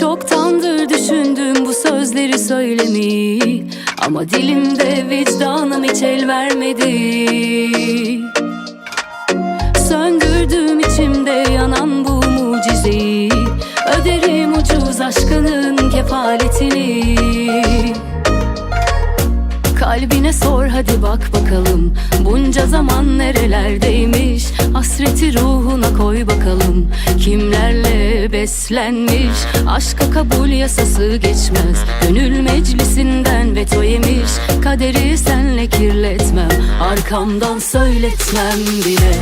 Çoktandır düşündüm bu sözleri söylemeyi. Ama dilimde vicdanım hiç el vermedi. Söndürdüm içimde yanan bu mucizeyi. Öderim ucuz aşkının Kalbine sor hadi bak bakalım. Bunca zaman nerelerdeymiş? Hasreti ruhuna koy bakalım. Kimlerle beslenmiş? Aşka kabul yasası geçmez. Gönül meclisinden veto yemiş. Kaderi senle kirletmem. Arkamdan söyletmem bile.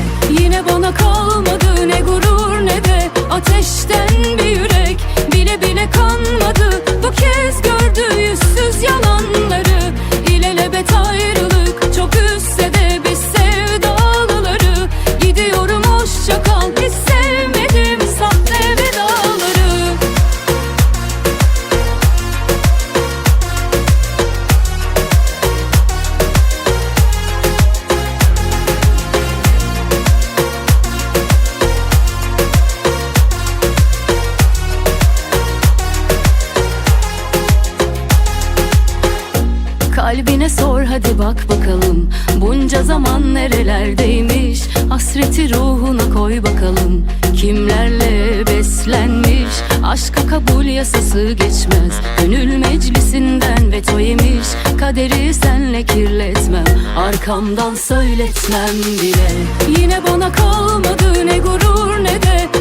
Yine bana kalmadı ne gurur ne de Ateşten Kalbine sor hadi bak bakalım. Bunca zaman nerelerdeymiş? Hasreti ruhuna koy bakalım. Kimlerle beslenmiş? Aşka kabul yasası geçmez. Gönül meclisinden veto yemiş. Kaderi senle kirletmem. Arkamdan söyletmem bile. Yine bana kalmadı ne gurur ne de